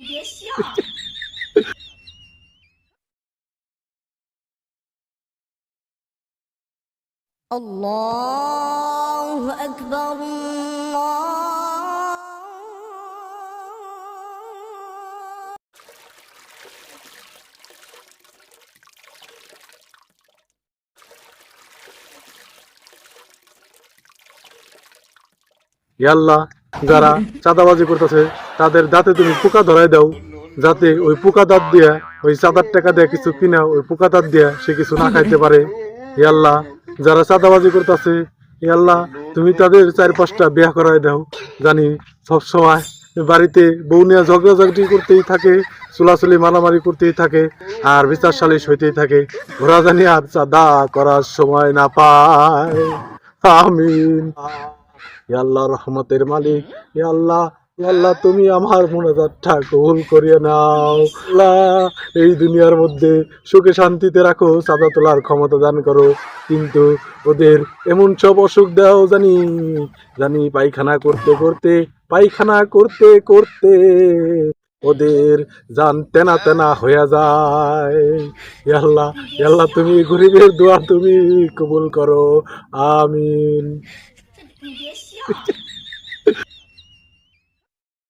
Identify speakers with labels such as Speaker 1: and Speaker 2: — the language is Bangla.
Speaker 1: Yaşıyor. Allahu Ekber Allah.
Speaker 2: Yallah. যারা চাঁদাবাজি করতেছে, তাদের দাঁতে তুমি পোকা ধরাই দাও, যাতে ওই পোকা দাঁত দিয়া, ওই চাঁদার টাকা দিয়ে কিছু কিনা, ওই পোকা দাঁত দিয়া সে কিছু না খাইতে পারে। ইয়াল্লাহ যারা চাঁদাবাজি করতেছে ইয়াল্লাহ তুমি তাদের চার পাঁচটা বিয়া করাই দাও। জানি সব সময় বাড়িতে বউ নিয়ে ঝগড়াঝগড়ি করতেই থাকে, চুলাচুলি মারামারি করতেই থাকে, আর বিচার সালিশ হইতেই থাকে। ঘোরা জানি আর চাঁদা করার সময় না পায়। আমিন। আল্লাহ রহমতের মালিক, হে আল্লাহ আল্লাহ, তুমি আমার মোনাজাতটা কবুল করিয়ে নাও। আল্লাহ এই দুনিয়ার মধ্যে সুখে শান্তিতে রাখো চাঁদা তোলার ক্ষমতা দান করো। কিন্তু ওদের এমন সব অসুখ দাও জানি জানি পায়খানা করতে করতে, পায়খানা করতে করতে ওদের জান তেনা তেনা হয়ে যায়। আল্লাহ আল্লাহ, তুমি গরিবের দোয়া তুমি কবুল করো। আমিন।
Speaker 1: 你别笑。